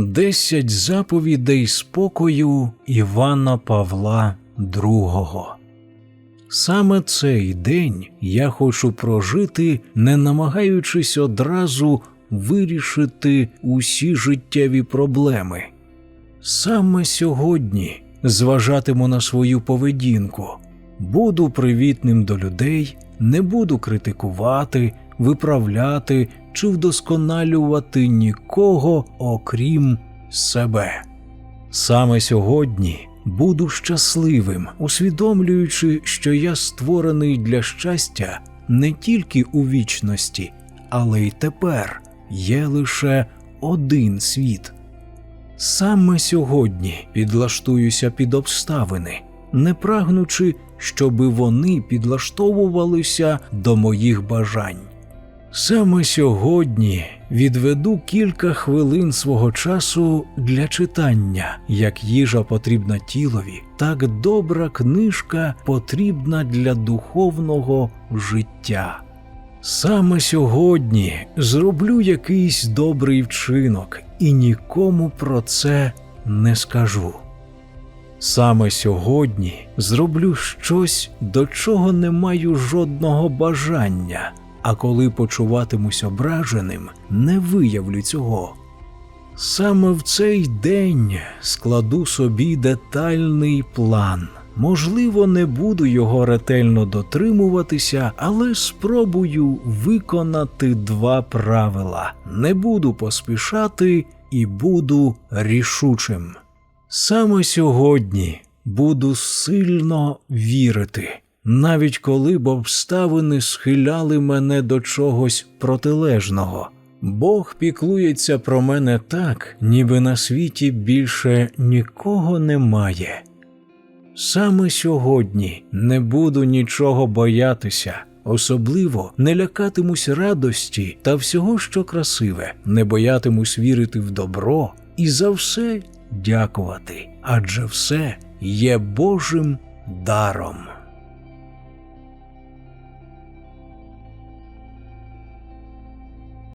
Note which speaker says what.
Speaker 1: Десять заповідей спокою Івана Павла II. Саме цей день я хочу прожити, не намагаючись одразу вирішити усі життєві проблеми. Саме сьогодні зважатиму на свою поведінку, буду привітним до людей, не буду критикувати, виправляти чи вдосконалювати нікого, окрім себе. Саме сьогодні буду щасливим, усвідомлюючи, що я створений для щастя не тільки у вічності, але й тепер є лише один світ. Саме сьогодні підлаштуюся під обставини, не прагнучи, щоби вони підлаштовувалися до моїх бажань. Саме сьогодні відведу кілька хвилин свого часу для читання, як їжа потрібна тілові, так добра книжка потрібна для духовного життя. Саме сьогодні зроблю якийсь добрий вчинок і нікому про це не скажу. Саме сьогодні зроблю щось, до чого не маю жодного бажання, а коли почуватимусь ображеним, не виявлю цього. Саме в цей день складу собі детальний план. Можливо, не буду його ретельно дотримуватися, але спробую виконати два правила: не буду поспішати і буду рішучим. Саме сьогодні буду сильно вірити, навіть коли б обставини схиляли мене до чогось протилежного. Бог піклується про мене так, ніби на світі більше нікого немає. Саме сьогодні не буду нічого боятися, особливо не лякатимусь радості та всього, що красиве, не боятимусь вірити в добро і за все дякувати, адже все є Божим даром.